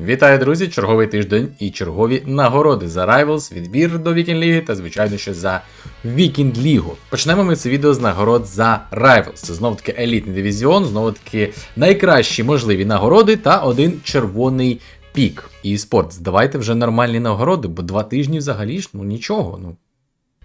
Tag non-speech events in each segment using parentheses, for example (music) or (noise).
Вітаю, друзі! Черговий тиждень і чергові нагороди за Rivals, відбір до Вікінг Ліги та, звичайно, ще за Вікінг Лігу. Почнемо ми це відео з нагород за Rivals. Це знову таки елітний дивізіон, знову таки найкращі можливі нагороди та один червоний пік. І спорт, давайте вже нормальні нагороди, бо два тижні взагалі ж ну нічого. ну.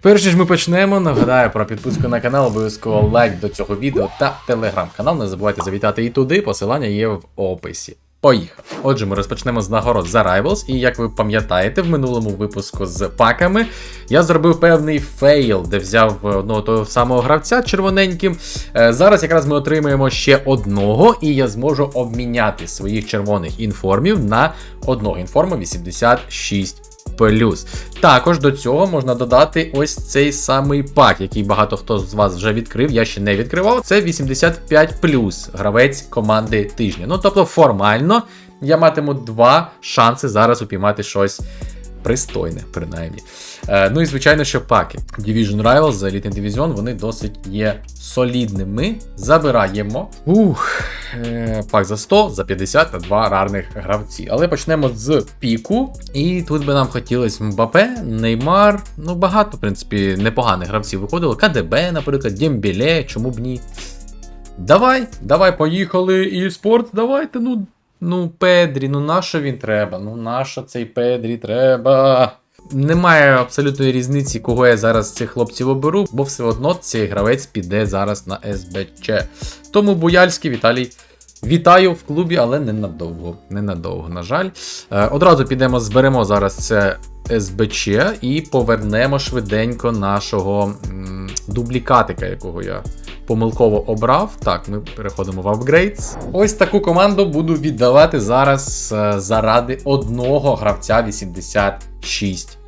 Перш ніж ми почнемо, нагадаю про підписку на канал, обов'язково лайк до цього відео та телеграм-канал. Не забувайте завітати і туди, посилання є в описі. Поїхав. Отже, ми розпочнемо з нагород за Rivals, і як ви пам'ятаєте, в минулому випуску з паками я зробив певний фейл, де взяв одного того самого гравця червоненьким. Е, Зараз якраз ми отримаємо ще одного, і я зможу обміняти своїх червоних інформів на одного інформа 86 плюс. Також до цього можна додати ось цей самий пак, який багато хто з вас вже відкрив. Я ще не відкривав. Це 85 плюс гравець команди тижня. Ну тобто, формально я матиму два шанси зараз упіймати щось. Пристойне, принаймні. Е, ну і звичайно, що паки. Division Rivals за елітний дивізіон, вони досить є солідними. Забираємо. Ух, е, пак за 100, за 50 та два рарних гравці. Але почнемо з піку. І тут би нам хотілося Мбапе, Неймар. Ну, багато, в принципі, непоганих гравців виходило. КДБ, наприклад, Дємбіле, чому б ні. Давай, давай, поїхали. І спорт, давайте, ну. Ну, Педрі, ну нащо він треба? Ну нащо цей Педрі треба? Немає абсолютної різниці, кого я зараз цих хлопців оберу, бо все одно цей гравець піде зараз на СБЧ. Тому Буяльський Віталій. Вітаю в клубі, але ненадовго. Ненадовго, на жаль. Е, одразу підемо, зберемо зараз це СБЧ і повернемо швиденько нашого м, дублікатика, якого я помилково обрав. Так, ми переходимо в апгрейдс. Ось таку команду буду віддавати зараз е, заради одного гравця 86.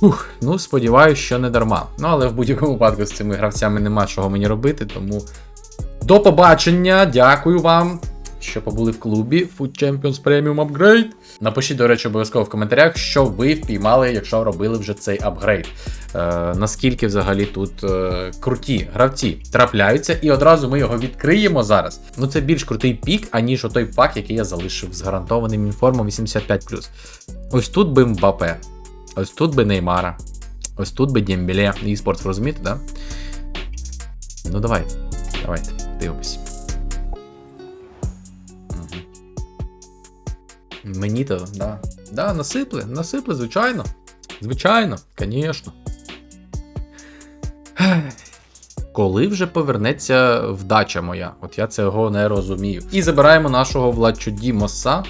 Ух, ну сподіваюся, що не дарма. Ну, але в будь-якому випадку з цими гравцями нема чого мені робити, тому до побачення, дякую вам, що побули в клубі Food Champions Premium Upgrade. Напишіть, до речі, обов'язково в коментарях, що ви впіймали, якщо робили вже цей апгрейд. Е, наскільки взагалі тут е, круті гравці трапляються, і одразу ми його відкриємо зараз. Ну це більш крутий пік, аніж отой пак, який я залишив з гарантованим інформом 85. Ось тут би Мбапе, ось тут би Неймара, ось тут би Дємбіле. І спорт, розумієте, да? Ну давайте, давайте, дивимось. Мені то, да. Да, насипли, насипли, звичайно. Звичайно, звісно. Коли вже повернеться вдача моя? От я цього не розумію. І забираємо нашого Владчуді Моса.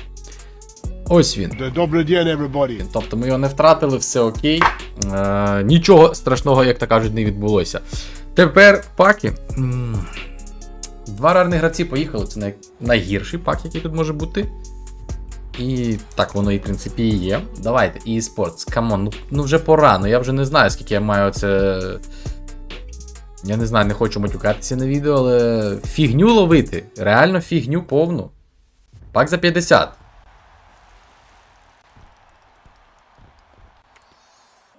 Ось він. Добрий день, everybody. Тобто ми його не втратили, все окей. Е, нічого страшного, як то кажуть, не відбулося. Тепер паки. Два рарні гравці поїхали. Це най... найгірший пак, який тут може бути. І так воно і в принципі і є. Давайте, eSports, камон, ну, ну вже пора. Ну я вже не знаю, скільки я маю це. Я не знаю, не хочу матюкатися на відео, але фігню ловити. Реально фігню повну. Пак за 50.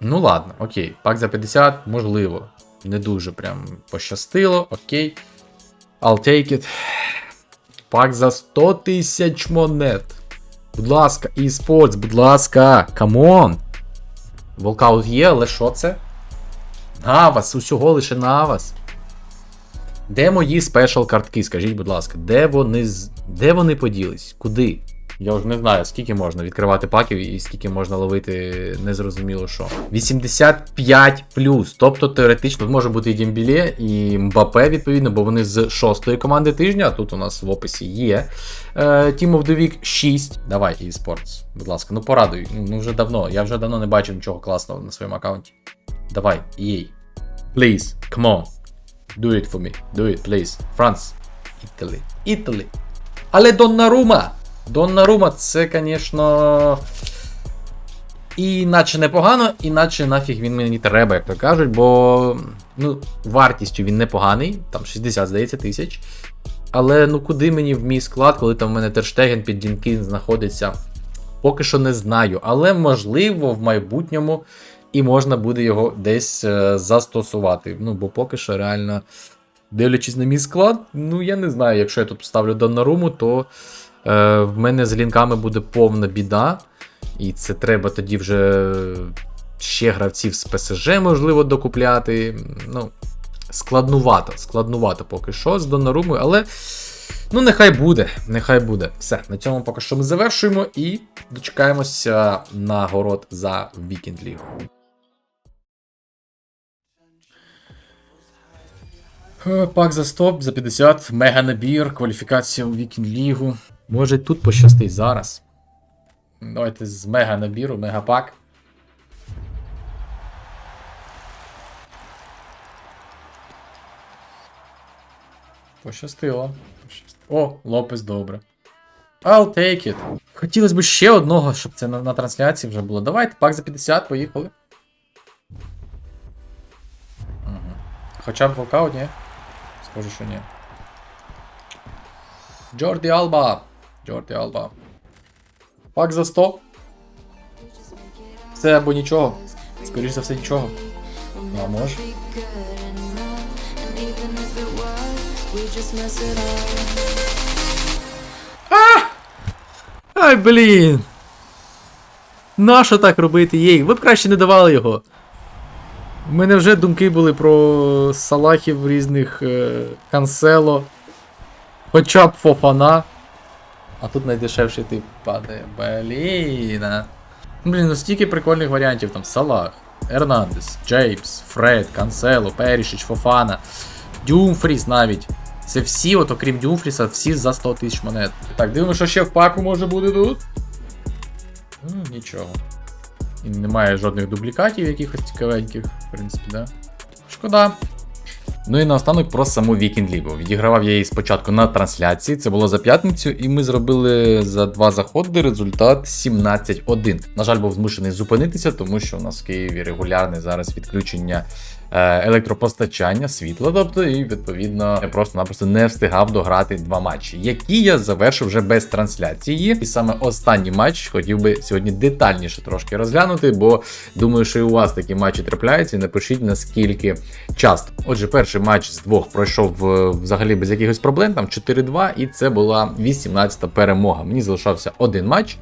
Ну ладно, окей. Пак за 50, можливо. Не дуже прям пощастило, окей. I'll take it. Пак за 100 тисяч монет. Будь ласка, eSports, будь ласка, камон. Волкаут є, але що це? Навас, усього лише Навас. Де мої спешл картки, скажіть, будь ласка, де вони де вони поділись? Куди? Я вже не знаю, скільки можна відкривати паків і скільки можна ловити незрозуміло що. 85 тобто теоретично може бути і Дімбілє, і Мбапе, відповідно, бо вони з шостої команди тижня, а тут у нас в описі є. Е, Team of the Week 6. Давай, eSports, будь ласка, ну порадуй. Ну ну, вже давно. Я вже давно не бачив нічого класного на своєму аккаунті. Давай, EA. Please, come on. Do it for me. Do it, please. France. Italy. Italy. Але Доннарума! Доннарума, це, звісно. Іначе непогано, іначе нафіг він мені треба, як то кажуть, бо ну, вартістю він непоганий, там 60, здається, тисяч. Але ну куди мені в мій склад, коли там в мене Терштеген під Дінки знаходиться, поки що не знаю. Але можливо в майбутньому і можна буде його десь е, застосувати. Ну, бо поки що реально, дивлячись на мій склад, ну я не знаю, якщо я тут ставлю Доннаруму, то Е, в мене з лінками буде повна біда. І це треба тоді вже ще гравців з ПСЖ, можливо, докупляти. Ну, складнувато, складнувато поки що з Доннарумою, але. Ну, нехай буде, нехай буде. Все, на цьому поки що ми завершуємо і дочекаємося нагород за Вікінд Лігу. Е, Пак за стоп, за 50, мега набір, кваліфікація у Вікінд Лігу. Може тут пощастить зараз. Давайте з мега набіру, мегапак. Пощастило. О, Лопес добре. I'll take it. Хотілося б ще одного, щоб це на, на трансляції вже було. Давайте, пак за 50, поїхали. Угу. Хоча б волкаут, ні? Схоже, що ні. Джорді Алба. Джорді Алба. Пак за 100. Це або нічого. Скоріше за все, нічого. Ну, а може. Ай, блін. Нащо так робити їй? Ви б краще не давали його. У мене вже думки були про салахів різних е, кансело. Хоча б фофана. А тут найдешевший тип падає. Блін. Блін, ну стільки прикольних варіантів там. Салах, Ернандес, Джеймс, Фред, Кансело, Перішич, Фофана, Дюмфріс навіть. Це всі, от окрім Дюмфріса, всі за 100 тисяч монет. Так, дивимося, що ще в паку може бути тут. Ну, нічого. І немає жодних дублікатів якихось цікавеньких, в принципі, да. Шкода. Ну і наостанок про саму Вікінд Лігу. Відігравав я її спочатку на трансляції, це було за п'ятницю, і ми зробили за два заходи результат 17-1. На жаль, був змушений зупинитися, тому що у нас в Києві регулярне зараз відключення електропостачання, світла, тобто, і відповідно я просто-напросто не встигав дограти два матчі, які я завершив вже без трансляції. І саме останній матч хотів би сьогодні детальніше трошки розглянути, бо думаю, що і у вас такі матчі трапляються. Напишіть наскільки часто. Отже, перший матч з двох пройшов е, взагалі без якихось проблем, там 4-2, і це була 18-та перемога. Мені залишався один матч.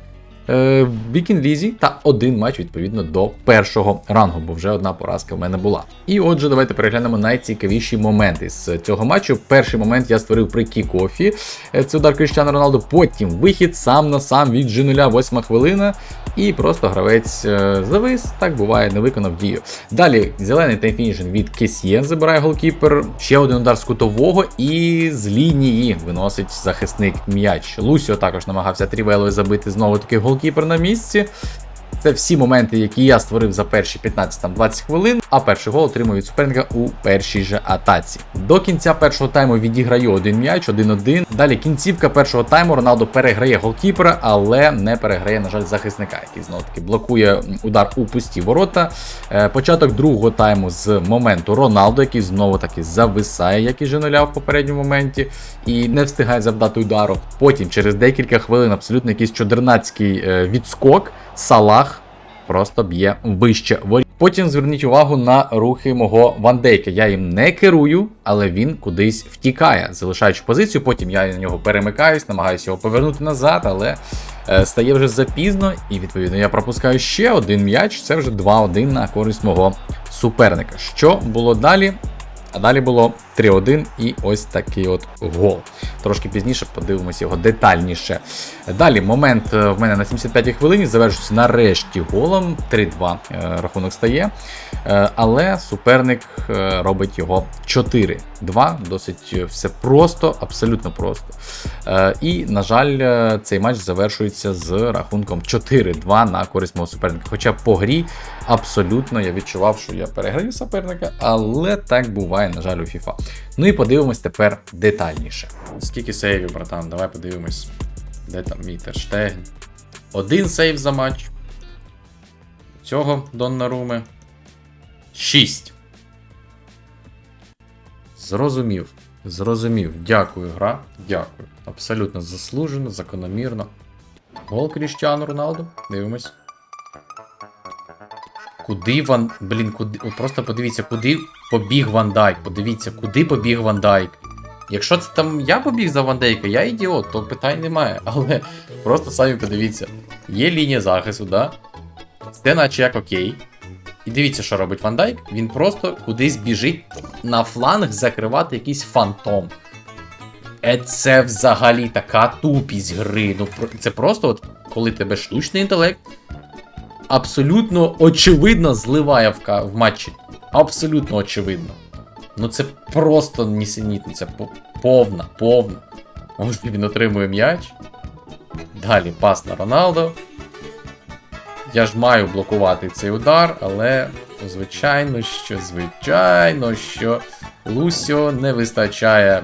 Е, В Вікін Лізі та один матч відповідно до першого рангу, бо вже одна поразка в мене була. І отже, давайте переглянемо найцікавіші моменти з цього матчу. Перший момент я створив при кікофі. Е, Це удар Кріштіану Роналду. Потім вихід сам на сам від G0, восьма хвилина. І просто гравець е, завис, так буває, не виконав дію. Далі зелений таймфінішн від Кесьє забирає голкіпер. Ще один удар з кутового і з лінії виносить захисник м'яч. Лусіо також намагався трівелою забити знову таки голкіпер на місці. Це всі моменти, які я створив за перші 15-20 хвилин, а перший гол отримую від суперника у першій же атаці. До кінця першого тайму відіграю один м'яч, 1-1. Далі кінцівка першого тайму Роналдо переграє голкіпера, але не переграє, на жаль, захисника, який знову таки блокує удар у пусті ворота. Е, Початок другого тайму з моменту Роналдо, який знову таки зависає, як і Женоля в попередньому моменті, і не встигає завдати удару. Потім, через декілька хвилин, абсолютно якийсь чудернацький е, відскок. Салах просто б'є вище воріт. Потім зверніть увагу на рухи мого Вандейка. Я їм не керую, але він кудись втікає, залишаючи позицію. Потім я на нього перемикаюсь, намагаюся його повернути назад, але е, стає вже запізно, і відповідно я пропускаю ще один м'яч. Це вже 2-1 на користь мого суперника. Що було далі? А далі було 3-1 і ось такий от гол. Трошки пізніше подивимося його детальніше. Далі момент е, в мене на 75-й хвилині завершується нарешті голом. 3-2 е, рахунок стає. Е, Але суперник робить його 4-2. Досить все просто, абсолютно просто. І, на жаль, цей матч завершується з рахунком 4-2 на користь мого суперника. Хоча по грі абсолютно я відчував, що я переграю суперника, але так буває, на жаль, у FIFA. Ну і подивимось тепер детальніше. Скільки сейвів, братан? Давай подивимось. Де там мій Терштеген? Один сейв за матч. Цього Доннаруми. 6. Зрозумів. Зрозумів. Дякую, гра. Дякую. Абсолютно заслужено, закономірно. Гол Кріштіану Роналду. Дивимось. Куди Ван. Блін, куди. Просто подивіться, куди побіг Ван Дайк. Подивіться, куди побіг Ван Дайк. Якщо це там я побіг за Вандейка, я ідіот, то питань немає. (laughs) Але просто самі подивіться. Є лінія захисту, да? Все наче як окей. І дивіться, що робить Ван Дайк. Він просто кудись біжить на фланг закривати якийсь фантом. Е, це взагалі така тупість гри. Ну, це просто, от, коли тебе штучний інтелект абсолютно очевидно зливає в, в матчі. Абсолютно очевидно. Ну це просто нісенітно, це повна, повна. Може він отримує м'яч. Далі пас на Роналдо. Я ж маю блокувати цей удар, але звичайно, що, звичайно, що Лусіо не вистачає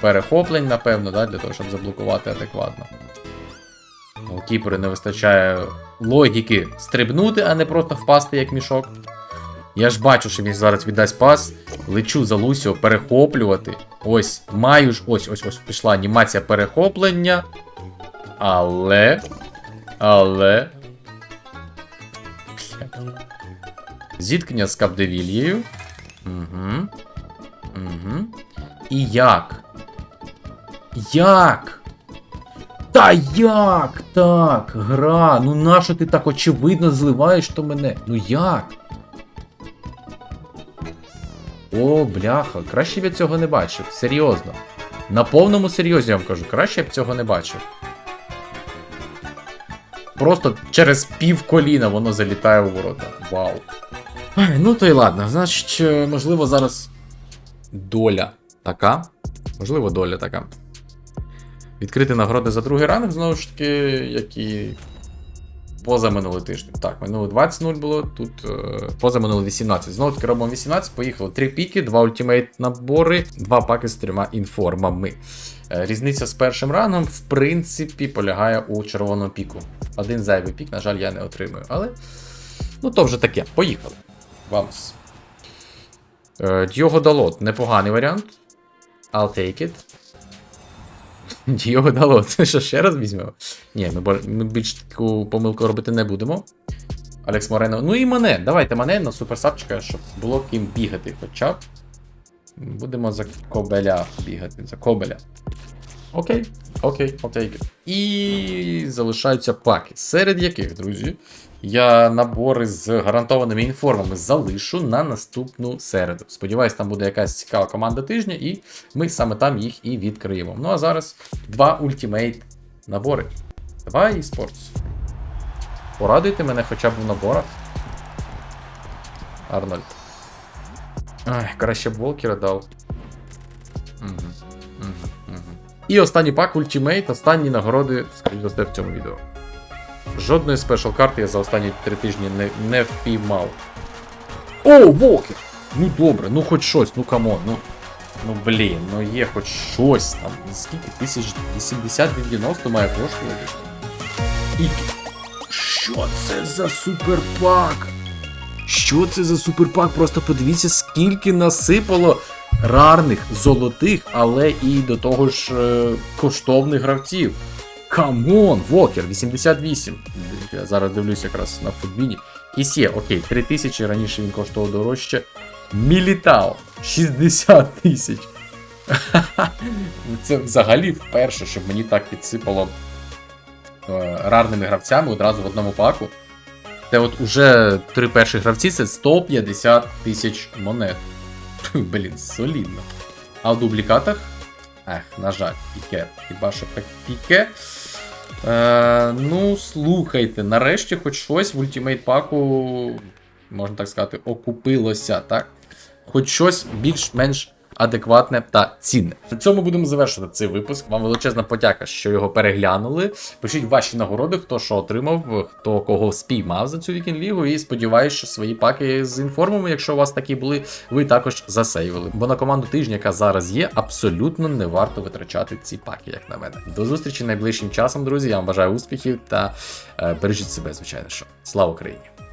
перехоплень, напевно, да, для того, щоб заблокувати адекватно. Голкіперу не вистачає логіки стрибнути, а не просто впасти як мішок. Я ж бачу, що він зараз віддасть пас. Лечу за Лусіо перехоплювати. Ось, маю ж. Ось, ось, ось пішла анімація перехоплення. Але. Але. Зіткнення з Капдевільєю. Угу. Угу. І як? Як? Та як так? Гра. Ну нащо ти так очевидно зливаєш то мене? Ну як? О, бляха, краще б я цього не бачив. Серйозно. На повному серйозі я вам кажу, краще б цього не бачив. Просто через пів коліна воно залітає у ворота. Вау. Ну то й ладно. Значить, е, можливо, зараз доля така. Можливо, доля така. Відкрити нагороди за другий ранг, знову ж таки, як і поза минулий тиждень. Так, минуло 20-0 було, тут е, поза минуло 18. Знову таки робимо 18, поїхало 3 піки, 2 ультимейт набори, 2 паки з трьома інформами. Е, Різниця з першим рангом, в принципі, полягає у червоному піку. Один зайвий пік, на жаль, я не отримую. Але. Ну, то вже таке. Поїхали. Вамс. Діого Далот, непоганий варіант. I'll take it. (laughs) Діого Далот. (laughs) Що ще раз візьмемо? Ні, ми, ми більш таку помилку робити не будемо. Алекс Морено. Ну і мене. Давайте мене на суперсапчика, щоб було ким бігати хоча б. Будемо за кобеля бігати. За кобеля. Окей, окей, окей. І залишаються паки, серед яких, друзі, я набори з гарантованими інформами залишу на наступну середу. Сподіваюсь, там буде якась цікава команда тижня, і ми саме там їх і відкриємо. Ну а зараз два ультимейт набори. Давай eSports. Порадуйте мене хоча б в наборах. Арнольд. Ай, краще б Волкера дав. Угу, угу, угу. І останній пак Ultimate, останні нагороди, скоріш в цьому відео. Жодної спешл карти я за останні три тижні не, не впіймав. О, Волкер! Ну добре, ну хоч щось, ну камон, ну. Ну блін, ну є хоч щось там. Скільки? Тисяч 80 від 90 має коштувати. І. Що це за суперпак? Що це за суперпак? Просто подивіться, скільки насипало рарних, золотих, але і до того ж е, коштовних гравців. Камон, Вокер, 88. Я зараз дивлюсь якраз на футбіні. Кісє, окей, 3000 раніше він коштував дорожче. Мілітао, 60 тисяч. Це взагалі вперше, щоб мені так підсипало е, рарними гравцями одразу в одному паку. Це от уже три перші гравці це 150 тисяч монет. (laughs) Блін, солідно. А в дублікатах. Ех, на жаль, піке. Хіба що так піке. Е, ну, слухайте, нарешті хоч щось в ультимейт паку, можна так сказати, окупилося, так? Хоч щось більш-менш адекватне та цінне. На цьому будемо завершувати цей випуск. Вам величезна подяка, що його переглянули. Пишіть ваші нагороди, хто що отримав, хто кого спіймав за цю вікінг лігу. І сподіваюся, що свої паки з інформами, якщо у вас такі були, ви також засейвили. Бо на команду тижня, яка зараз є, абсолютно не варто витрачати ці паки, як на мене. До зустрічі найближчим часом, друзі. Я вам бажаю успіхів та е, бережіть себе, звичайно що. Слава Україні!